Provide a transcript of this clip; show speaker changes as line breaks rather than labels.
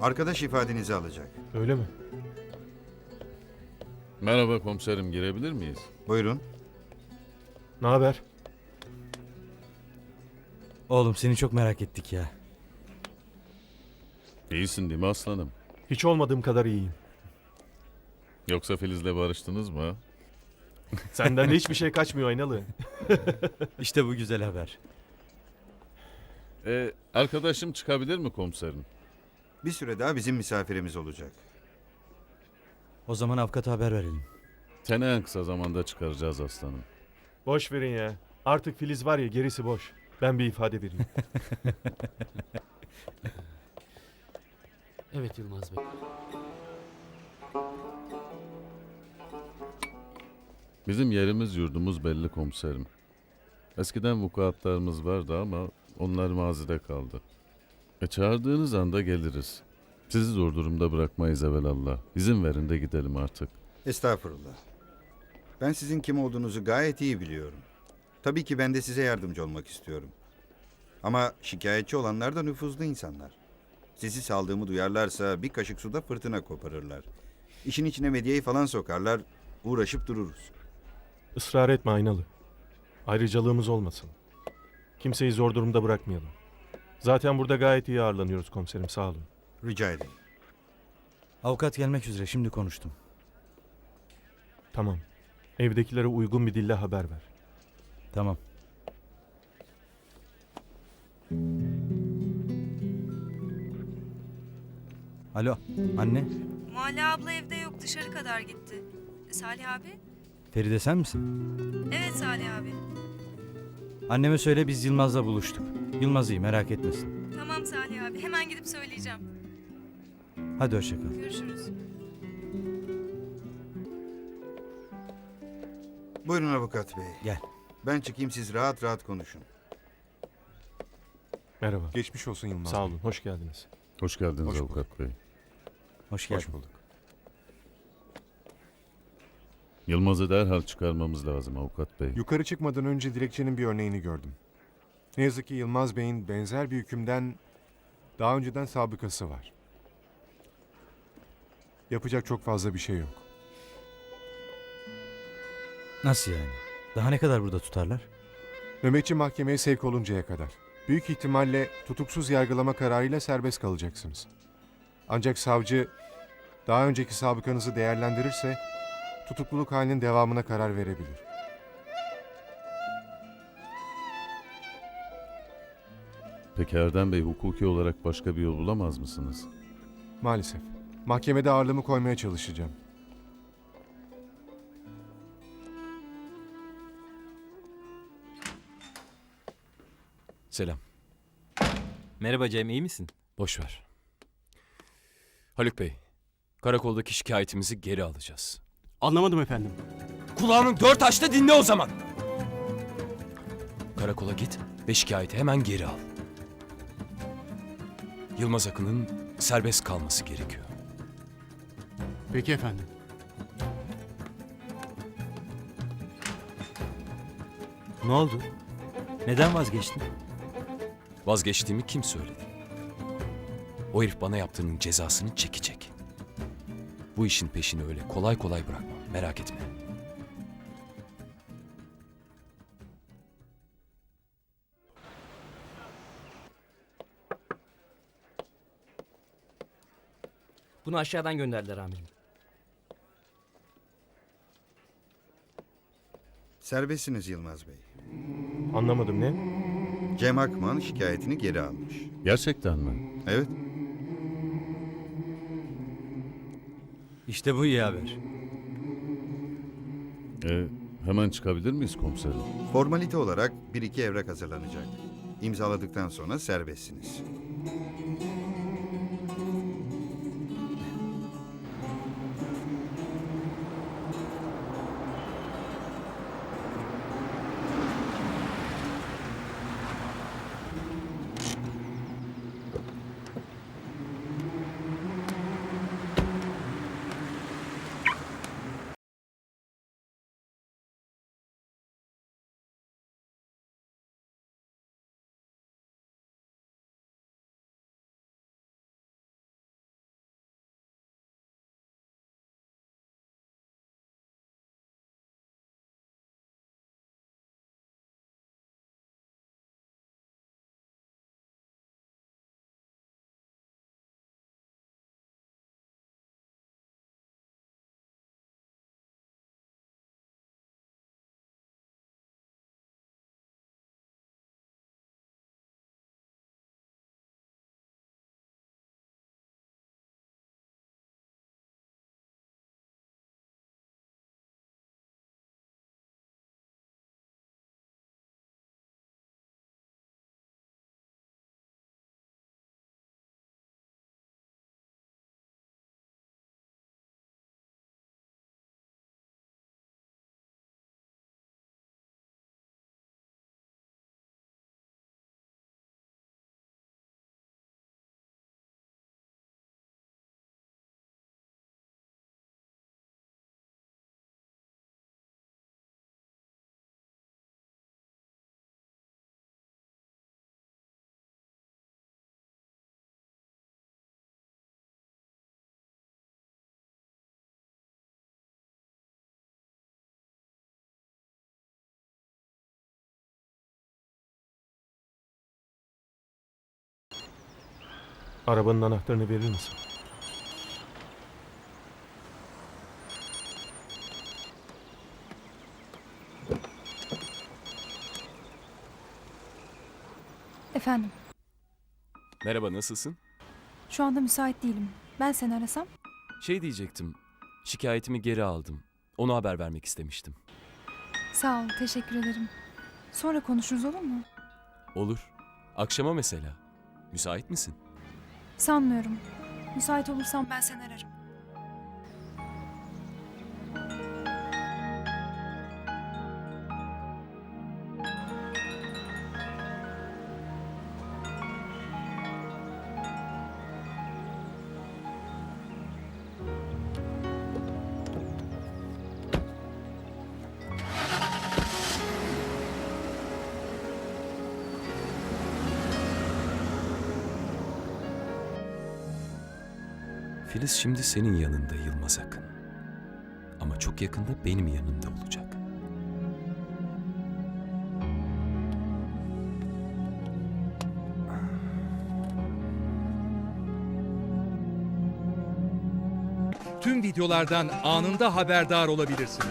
Arkadaş ifadenizi alacak.
Öyle mi?
Merhaba komiserim girebilir miyiz?
Buyurun.
Ne haber?
Oğlum seni çok merak ettik ya.
İyisin değil mi aslanım?
Hiç olmadığım kadar iyiyim.
Yoksa Filiz'le barıştınız mı?
Senden de hiçbir şey kaçmıyor Aynalı.
İşte bu güzel haber.
E, arkadaşım çıkabilir mi komiserim?
Bir süre daha bizim misafirimiz olacak.
O zaman avukata haber verelim.
Seni en kısa zamanda çıkaracağız aslanım.
Boş verin ya. Artık Filiz var ya gerisi boş. Ben bir ifade vereyim.
Evet Yılmaz Bey.
Bizim yerimiz yurdumuz belli komiserim. Eskiden vukuatlarımız vardı ama onlar mazide kaldı. E çağırdığınız anda geliriz. Sizi zor durumda bırakmayız evelallah. İzin verin de gidelim artık.
Estağfurullah. Ben sizin kim olduğunuzu gayet iyi biliyorum. Tabii ki ben de size yardımcı olmak istiyorum. Ama şikayetçi olanlar da nüfuzlu insanlar. Sizi saldığımı duyarlarsa bir kaşık suda fırtına koparırlar. İşin içine medyayı falan sokarlar, uğraşıp dururuz.
Israr etme Aynalı. Ayrıcalığımız olmasın. Kimseyi zor durumda bırakmayalım. Zaten burada gayet iyi ağırlanıyoruz komiserim sağ olun.
Rica ederim.
Avukat gelmek üzere şimdi konuştum.
Tamam. Evdekilere uygun bir dille haber ver.
Tamam. Alo anne.
Muhalle abla evde yok dışarı kadar gitti. Salih abi?
Feride sen misin?
Evet Salih abi.
Anneme söyle biz Yılmaz'la buluştuk. Yılmaz iyi merak etmesin.
Tamam Salih abi hemen gidip söyleyeceğim.
Hadi hoşça kal.
Görüşürüz.
Buyurun avukat bey.
Gel.
Ben çıkayım siz rahat rahat konuşun.
Merhaba.
Geçmiş olsun Yılmaz
Sağ
Bey.
olun. Hoş geldiniz.
Hoş geldiniz
Hoş bulduk.
avukat bey.
Hoş geldin.
Hoş bulduk.
Yılmaz'ı derhal çıkarmamız lazım avukat bey.
Yukarı çıkmadan önce dilekçenin bir örneğini gördüm. Ne yazık ki Yılmaz Bey'in benzer bir hükümden daha önceden sabıkası var. Yapacak çok fazla bir şey yok.
Nasıl yani? Daha ne kadar burada tutarlar?
Nöbetçi mahkemeye sevk oluncaya kadar. Büyük ihtimalle tutuksuz yargılama kararıyla serbest kalacaksınız. Ancak savcı daha önceki sabıkanızı değerlendirirse tutukluluk halinin devamına karar verebilir.
Peki Erdem Bey hukuki olarak başka bir yol bulamaz mısınız?
Maalesef. Mahkemede ağırlığımı koymaya çalışacağım.
Selam.
Merhaba Cem, iyi misin?
Boş ver. Haluk Bey, karakoldaki şikayetimizi geri alacağız.
Anlamadım efendim.
Kulağının dört açta dinle o zaman. Karakola git ve şikayeti hemen geri al. Yılmaz Akın'ın serbest kalması gerekiyor.
Peki efendim.
Ne oldu? Neden vazgeçtin?
Vazgeçtiğimi kim söyledi? O herif bana yaptığının cezasını çekecek. Bu işin peşini öyle kolay kolay bırakmam. Merak etme.
Bunu aşağıdan gönderdiler amirim.
Serbestsiniz Yılmaz Bey.
Anlamadım ne?
Cem Akman şikayetini geri almış.
Gerçekten mi?
Evet,
İşte bu iyi haber.
E, hemen çıkabilir miyiz komiserim?
formalite olarak bir iki evrak hazırlanacak. İmzaladıktan sonra serbestsiniz.
Arabanın anahtarını verir misin?
Efendim,
Merhaba nasılsın?
şu anda müsait değilim. Ben seni arasam?
Şey diyecektim. Şikayetimi geri aldım. Onu haber vermek istemiştim.
Sağ ol, teşekkür ederim. Sonra konuşuruz olur mu?
Olur. Akşama mesela. Müsait misin?
Sanmıyorum. Müsait olursam ben seni ararım.
Filiz şimdi senin yanında Yılmaz Akın. Ama çok yakında benim yanımda olacak.
tüm videolardan anında haberdar olabilirsiniz.